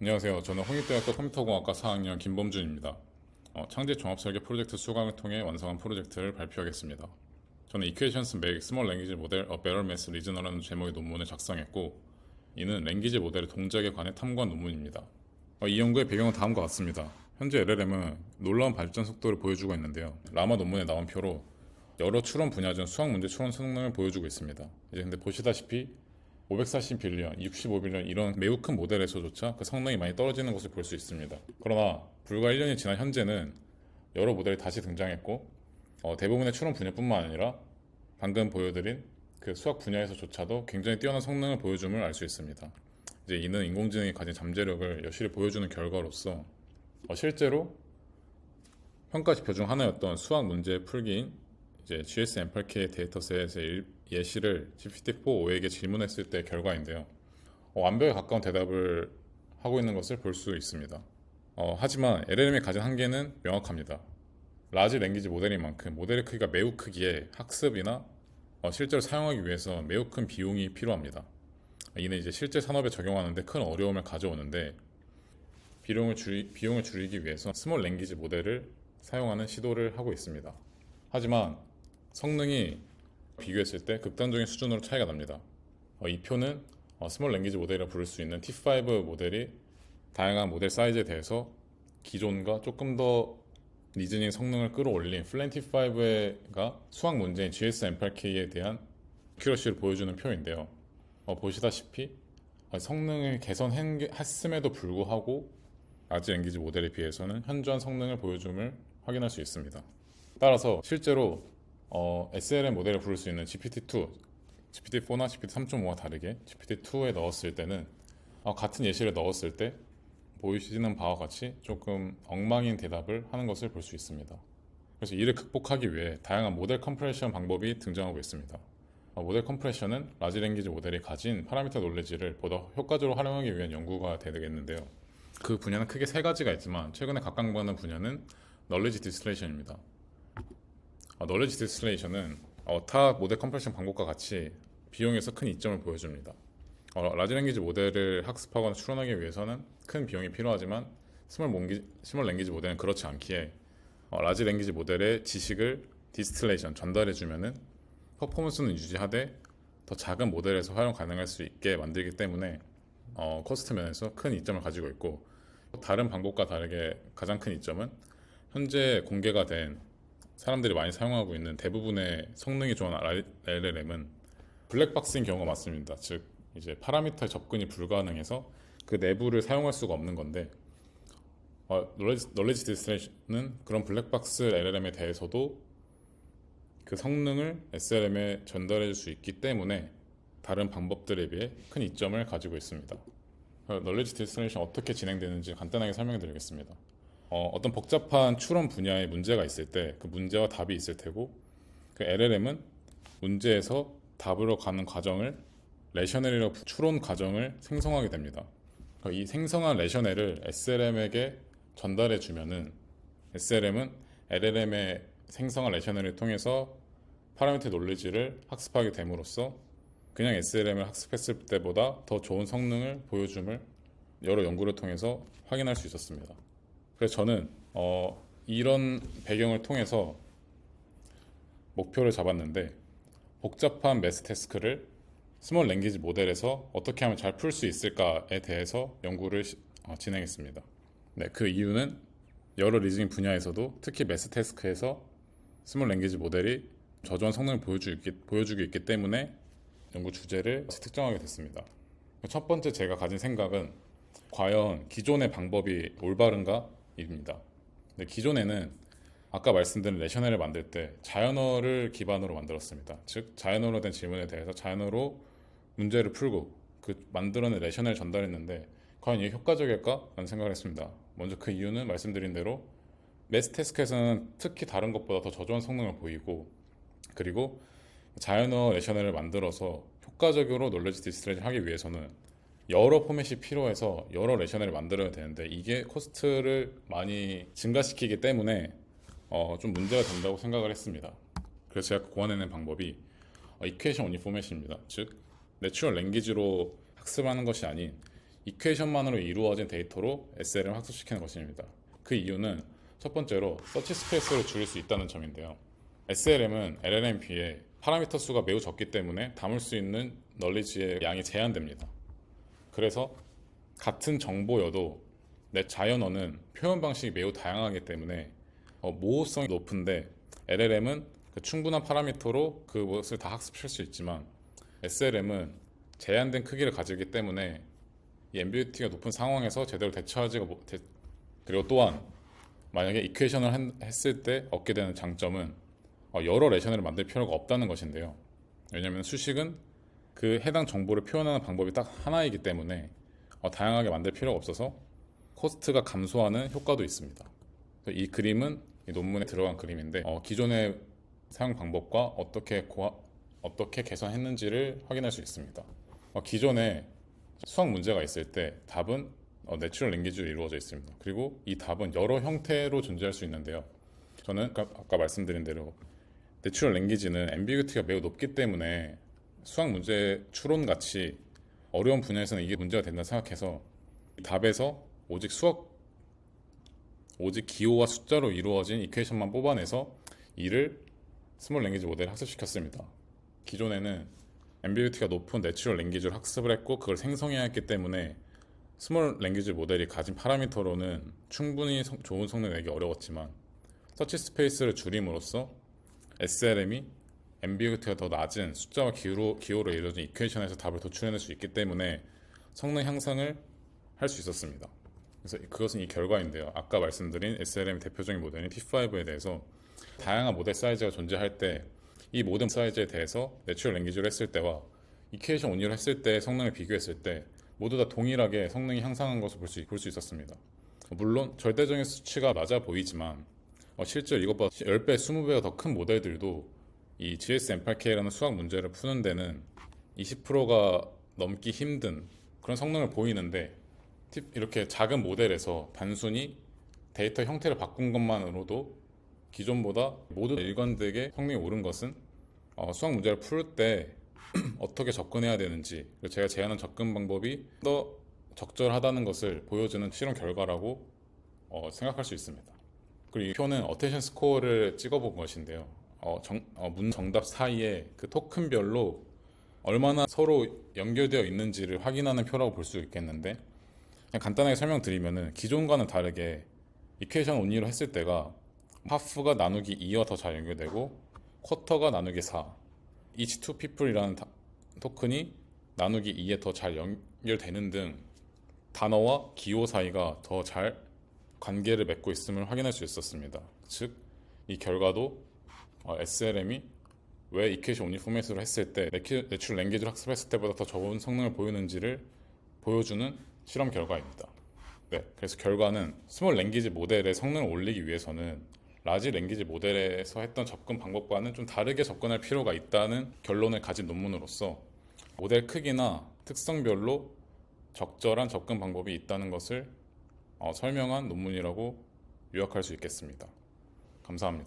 안녕하세요. 저는 홍익대학교 컴퓨터공학과 4학년 김범준입니다. 어, 창제 종합설계 프로젝트 수강을 통해 완성한 프로젝트를 발표하겠습니다. 저는 Equations Make Small Language Model a Better Math Reasoner라는 제목의 논문을 작성했고 이는 랭귀지 모델의 동작에 관해 탐구한 논문입니다. 어, 이 연구의 배경은 다음과 같습니다. 현재 LLM은 놀라운 발전 속도를 보여주고 있는데요. 라마 논문에 나온 표로 여러 추론 분야 중 수학 문제 추론 성능을 보여주고 있습니다. 이제 근데 보시다시피 540 빌리언, 65 빌리언 이런 매우 큰 모델에서조차 그 성능이 많이 떨어지는 것을 볼 수 있습니다. 그러나 불과 1년이 지난 현재는 여러 모델이 다시 등장했고 어, 대부분의 추론 분야뿐만 아니라 방금 보여드린 그 수학 분야에서조차도 굉장히 뛰어난 성능을 보여줌을 알 수 있습니다. 이제 이는 인공지능이 가진 잠재력을 여실히 보여주는 결과로서 어, 실제로 평가 지표 중 하나였던 수학 문제 풀기인 이제 GSM8K 데이터셋의 일- 예시를 GPT-4-5에게 질문했을 때 결과인데요. 어, 완벽에 가까운 대답을 하고 있는 것을 볼 수 있습니다. 어, 하지만 LLM이 가진 한계는 명확합니다. 라지 랭귀지 모델인 만큼 모델의 크기가 매우 크기에 학습이나 어, 실제로 사용하기 위해서 매우 큰 비용이 필요합니다. 이는 이제 실제 산업에 적용하는데 큰 어려움을 가져오는데 비용을, 줄이, 비용을 줄이기 위해서 스몰 랭귀지 모델을 사용하는 시도를 하고 있습니다. 하지만 성능이 비교했을 때 극단적인 수준으로 차이가 납니다. 어, 이 표는 어, 스몰 랭귀지 모델이라 부를 수 있는 T5 모델이 다양한 모델 사이즈에 대해서 기존과 조금 더 리즈닝 성능을 끌어올린 플랜 T5가 수학 문제인 GSM8K에 대한 큐러시를 보여주는 표인데요. 어, 보시다시피 어, 성능을 개선했음에도 불구하고 아지 랭귀지 모델에 비해서는 현저한 성능을 보여줌을 확인할 수 있습니다. 따라서 실제로 어, SLM 모델을 부를 수 있는 GPT-2, GPT-4나 GPT-3.5와 다르게 GPT-2에 넣었을 때는 어, 같은 예시를 넣었을 때 보이시는 바와 같이 조금 엉망인 대답을 하는 것을 볼 수 있습니다. 그래서 이를 극복하기 위해 다양한 모델 컴프레션 방법이 등장하고 있습니다. 어, 모델 컴프레션은 라지 랭귀지 모델이 가진 파라미터 놀레지를 보다 효과적으로 활용하기 위한 연구가 되겠는데요. 그 분야는 크게 세 가지가 있지만 최근에 각광받는 분야는 널리지 디스트레이션입니다. 어, 널리지 디스트레이션은 어, 타 모델 컴프레션 방법과 같이 비용에서 큰 이점을 보여줍니다. 어, 라지 랭귀지 모델을 학습하거나 추론하기 위해서는 큰 비용이 필요하지만 스몰, 몽기, 스몰 랭귀지 모델은 그렇지 않기에 어, 라지 랭귀지 모델의 지식을 디스틸레이션 전달해 주면은 퍼포먼스는 유지하되 더 작은 모델에서 활용 가능할 수 있게 만들기 때문에 어, 코스트 면에서 큰 이점을 가지고 있고 다른 방법과 다르게 가장 큰 이점은 현재 공개가 된 사람들이 많이 사용하고 있는 대부분의 성능이 좋은 LLM은 블랙박스인 경우가 많습니다. 즉 이제 파라미터에 접근이 불가능해서 그 내부를 사용할 수가 없는 건데 어, 널리지, 널리지 디스트레이션은 그런 블랙박스 LLM에 대해서도 그 성능을 SLM에 전달해 줄 수 있기 때문에 다른 방법들에 비해 큰 이점을 가지고 있습니다. 어, 널리지 디스트레이션 어떻게 진행되는지 간단하게 설명해 드리겠습니다. 어, 어떤 복잡한 추론 분야에 문제가 있을 때 그 문제와 답이 있을 테고 그 LLM은 문제에서 답으로 가는 과정을 레셔넬이라고 부- 추론 과정을 생성하게 됩니다. 그러니까 이 생성한 레셔넬을 SLM에게 전달해 주면은 SLM은 LLM의 생성한 레셔넬을 통해서 파라미터 놀리지를 학습하게 됨으로써 그냥 SLM을 학습했을 때보다 더 좋은 성능을 보여줌을 여러 연구를 통해서 확인할 수 있었습니다. 그래서 저는 어, 이런 배경을 통해서 목표를 잡았는데 복잡한 매스 태스크를 스몰 랭귀지 모델에서 어떻게 하면 잘 풀 수 있을까에 대해서 연구를 시- 어, 진행했습니다. 네, 그 이유는 여러 리즈닝 분야에서도 특히 매스 태스크에서 스몰 랭귀지 모델이 저조한 성능을 보여주기, 있기 때문에 연구 주제를 특정하게 됐습니다. 첫 번째 제가 가진 생각은 과연 기존의 방법이 올바른가 입니다. 근데 기존에는 아까 말씀드린 레셔넬을 만들 때 자연어를 기반으로 만들었습니다. 즉 자연어로 된 질문에 대해서 자연어로 문제를 풀고 그 만들어낸 레셔넬을 전달했는데 과연 이게 효과적일까 라는 생각을 했습니다. 먼저 그 이유는 말씀드린 대로 매스 태스크에서는 특히 다른 것보다 더 저조한 성능을 보이고 그리고 자연어 레셔넬을 만들어서 효과적으로 놀레지 디스트레이션 하기 위해서는 여러 포맷이 필요해서 여러 레셔넬을 만들어야 되는데 이게 코스트를 많이 증가시키기 때문에 어, 좀 문제가 된다고 생각을 했습니다. 그래서 제가 고안해낸 방법이 어, 이퀘이션 오니 포맷입니다. 즉 내추럴 랭귀지로 학습하는 것이 아닌 이퀘이션만으로 이루어진 데이터로 SLM을 학습시키는 것입니다. 그 이유는 첫 번째로 서치 스페이스를 줄일 수 있다는 점인데요. SLM은 LLM 비해 파라미터 수가 매우 적기 때문에 담을 수 있는 널리지의 양이 제한됩니다. 그래서 같은 정보여도 내 자연어는 표현 방식이 매우 다양하기 때문에 어, 모호성이 높은데 LLM은 그 충분한 파라미터로 그것을 다 학습할 수 있지만 SLM은 제한된 크기를 가지기 때문에 이 엠비티가 높은 상황에서 제대로 대처하지가 못 대- 그리고 또한 만약에 이퀘이션을 한- 했을 때 얻게 되는 장점은 어, 여러 레션을 만들 필요가 없다는 것인데요. 왜냐하면 수식은 그 해당 정보를 표현하는 방법이 딱 하나이기 때문에 어, 다양하게 만들 필요가 없어서 코스트가 감소하는 효과도 있습니다. 이 그림은 이 논문에 들어간 그림인데 어, 기존의 사용 방법과 어떻게 고하, 어떻게 개선했는지를 확인할 수 있습니다. 어, 기존에 수학 문제가 있을 때 답은 어, 내추럴 랭귀지로 이루어져 있습니다. 그리고 이 답은 여러 형태로 존재할 수 있는데요. 저는 아까, 아까 말씀드린 대로 내추럴 랭귀지는 앰비규티가 매우 높기 때문에 수학 문제 추론 같이 어려운 분야에서는 이게 문제가 된다 생각해서 이 답에서 오직 수학 오직 기호와 숫자로 이루어진 이퀘이션만 뽑아내서 이를 스몰 랭귀지 모델에 학습시켰습니다. 기존에는 앰비규티가 높은 내추럴 랭귀지를 학습을 했고 그걸 생성해야 했기 때문에 스몰 랭귀지 모델이 가진 파라미터로는 충분히 성- 좋은 성능 내기 어려웠지만 서치 스페이스를 줄임으로써 SLM이 앰비규티가 더 낮은 숫자와 기호로, 기호로 이루어진 이퀘이션에서 답을 도출해낼 수 있기 때문에 성능 향상을 할 수 있었습니다. 그래서 그것은 이 결과인데요. 아까 말씀드린 SLM 대표적인 모델인 T5에 대해서 다양한 모델 사이즈가 존재할 때 이 모든 사이즈에 대해서 내추럴 랭귀지로 했을 때와 이퀘이션 온리로 했을 때 성능을 비교했을 때 모두 다 동일하게 성능이 향상한 것을 볼 수 볼 수 있었습니다. 물론 절대적인 수치가 낮아 보이지만 어, 실제로 이것보다 10배, 20배가 더 큰 모델들도 이 GSM8K라는 수학 문제를 푸는 데는 20%가 넘기 힘든 그런 성능을 보이는데 팁- 이렇게 작은 모델에서 단순히 데이터 형태를 바꾼 것만으로도 기존보다 모든 일관되게 성능이 오른 것은 어, 수학 문제를 풀 때 어떻게 접근해야 되는지 그리고 제가 제안한 접근 방법이 더 적절하다는 것을 보여주는 실험 결과라고 어, 생각할 수 있습니다. 그리고 이 표는 어테이션 스코어를 찍어본 것인데요. 어, 정, 어, 문 정답 사이에 그 토큰별로 얼마나 서로 연결되어 있는지를 확인하는 표라고 볼 수 있겠는데 그냥 간단하게 설명드리면은 기존과는 다르게 이퀘이션 온리로 했을 때가 하프가 나누기 2와 더 잘 연결되고 쿼터가 나누기 4 each two people이라는 다- 토큰이 나누기 2에 더 잘 연결되는 등 단어와 기호 사이가 더 잘 관계를 맺고 있음을 확인할 수 있었습니다. 즉, 이 결과도 어, SLM이 왜 이퀘이션 온리 포맷으로 했을 때 내추- 내추럴 랭귀지를 학습했을 때보다 더 좋은 성능을 보이는지를 보여주는 실험 결과입니다. 네, 그래서 결과는 스몰 랭귀지 모델의 성능을 올리기 위해서는 라지 랭귀지 모델에서 했던 접근 방법과는 좀 다르게 접근할 필요가 있다는 결론을 가진 논문으로서 모델 크기나 특성별로 적절한 접근 방법이 있다는 것을 어, 설명한 논문이라고 요약할 수 있겠습니다. 감사합니다.